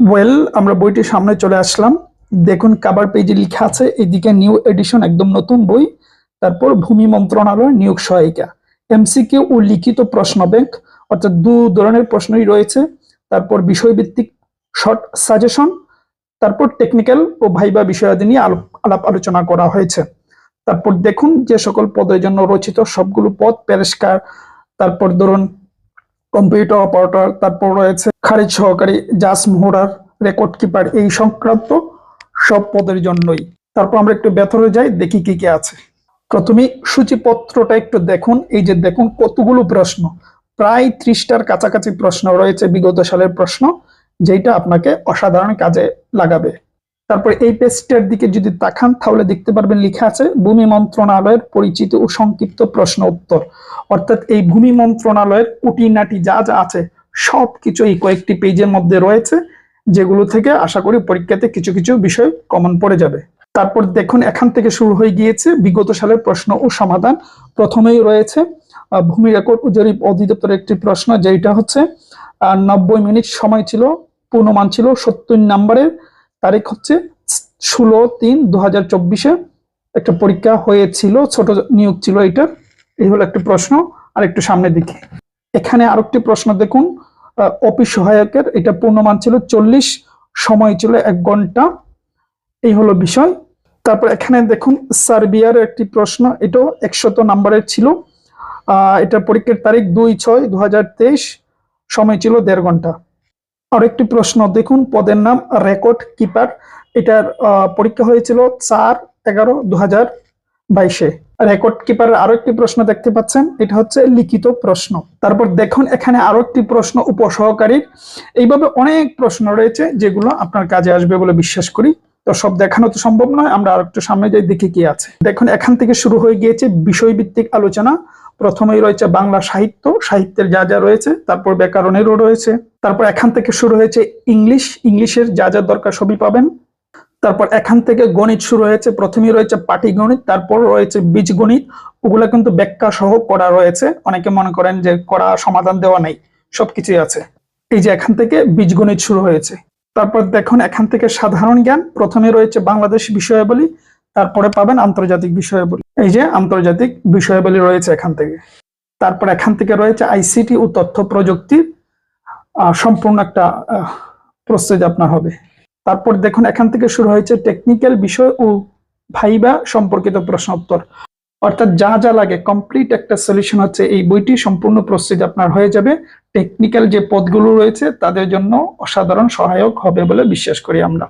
Well আমরা বইটির সামনে চলে আসলাম। দেখুন কাবার পেজে লেখা আছে, এদিকে নিউ এডিশন একদম নতুন বই। তারপর ভূমি মন্ত্রণালয়, নিয়োগ সহায়িকা। এমসিকিউ ও লিখিত প্রশ্ন ব্যাংক অর্থাৎ দু ধরনের প্রশ্নই রয়েছে। তারপর বিষয়ভিত্তিক শর্ট সাজেশন তারপর টেকনিক্যাল ও ভাইবা বিষয়াদি নিয়ে আলো- আলাপ আলোচনা করা হয়েছে। তারপর দেখুন, যে সকল পদের জন্য রচিত সবগুলো পদ পেরেস্কার তারপর ধরুন কম্পিউটার অপারেটর, তারপর রয়েছে খারিজ সহকারী জাস মোহরার রেকর্ড কিপার এই সংক্রান্ত সব পদের জন্যই। তারপর আমরা একটু ভেতরে যাই, দেখি কি কি আছে। প্রথমে সূচিপত্রটা একটু দেখুন। এই যে দেখুন, কতগুলো প্রশ্ন। প্রায় ত্রিশটার কাছাকাছি প্রশ্ন রয়েছে বিগত সালের প্রশ্ন যেটা আপনাকে অসাধারণ কাজে লাগাবে। তারপর এই পেজটার দিকে যদি তাকান, তাহলে দেখতে পারবেন লেখা আছে, ভূমি মন্ত্রণালয়ের পরিচিত ও সংক্ষিপ্ত প্রশ্ন উত্তর। অর্থাৎ এই ভূমি মন্ত্রণালয়ের কুটিনাটি যা যা আছে সব কিছু এই কয়েকটি পেজের মধ্যে রয়েছে, যেগুলো থেকে আশা করি পরীক্ষাতে কিছু কিছু বিষয় কমন পড়ে যাবে। তারপর দেখুন, এখান থেকে শুরু হয়ে গিয়েছে বিগত সালের প্রশ্ন ও সমাধান। প্রথমেই রয়েছে ভূমি রেকর্ড জরিপ অধিদপ্তরের একটি প্রশ্ন যেটা হচ্ছে নব্বই মিনিট সময় ছিল, পূর্ণমান ছিল সত্তর নম্বরের তারিখ হচ্ছে ষোলো তিন দু হাজার চব্বিশে একটা পরীক্ষা হয়েছিল, ছোট নিয়োগ ছিল এটার এই হলো একটা প্রশ্ন। আর একটু সামনের দিকে। এখানে আর একটি প্রশ্ন দেখুন। অফিস সহায়কের এটা পূর্ণমান ছিল চল্লিশ, সময় ছিল এক ঘণ্টা। এই হলো বিষয়। তারপর এখানে দেখুন, সার্বিয়ার একটি প্রশ্ন, এটাও একশত নাম্বারের ছিল। এটা পরীক্ষার তারিখ দুই ছয় দু সময় ছিল দেড় ঘণ্টা। আরেকটি প্রশ্ন, দেখুন পদের নাম রেকর্ড কিপার। এটার পরীক্ষা হয়েছিল চার এগারো দু হাজার বাইশে। রেকর্ড কিপার আরও একটি প্রশ্ন দেখতে পাচ্ছেন, এটা হচ্ছে লিখিত প্রশ্ন। তারপর দেখুন এখানে আরও একটি প্রশ্ন উপসহকারীর। এইভাবে অনেক প্রশ্ন রয়েছে যেগুলো আপনার কাজে আসবে বলে বিশ্বাস করি। তো সব দেখানো তো সম্ভব নয়, আমরা আর একটু সামনে যাই, দেখি কি আছে। দেখুন, এখান থেকে শুরু হয়ে গিয়েছে বিষয়ভিত্তিক আলোচনা। প্রথমেই রয়েছে বাংলা সাহিত্য, সাহিত্যের যা যা রয়েছে, তারপর ব্যাকরণেরও রয়েছে। তারপর এখান থেকে শুরু হয়েছে ইংলিশ, ইংলিশের যা যা দরকার সবই পাবেন। তারপর এখান থেকে গণিত শুরু হয়েছে, প্রথমেই রয়েছে পাটিগণিত তারপর রয়েছে বীজগণিত ওগুলা কিন্তু ব্যাখ্যা সহ করা রয়েছে। অনেকে মনে করেন যে করা সমাধান দেওয়া নেই, সবকিছুই আছে। এই যে এখান থেকে বীজগণিত শুরু হয়েছে। তারপর দেখুন এখান থেকে সাধারণ জ্ঞান, প্রথমে রয়েছে বাংলাদেশ বিষয়াবলী তারপরে পাবেন আন্তর্জাতিক বিষয়াবলী। এই যে আন্তর্জাতিক বিষয়াবলী রয়েছে এখান থেকে। তারপর এখান থেকে রয়েছে আইসিটি ও তথ্য প্রযুক্তির সম্পূর্ণ একটা প্রস্তুতি আপনার হবে। তারপর দেখুন, এখান থেকে শুরু হয়েছে টেকনিক্যাল বিষয় ও ভাইবা সম্পর্কিত প্রশ্ন উত্তর। অর্থাৎ যা যা লাগে কমপ্লিট একটা সলিউশন হচ্ছে এই বইটি, সম্পূর্ণ প্রস্তুতি আপনার হয়ে যাবে। টেকনিক্যাল যে পদগুলো রয়েছে, তাদের জন্য অসাধারণ সহায়ক হবে বলে বিশ্বাস করি আমরা।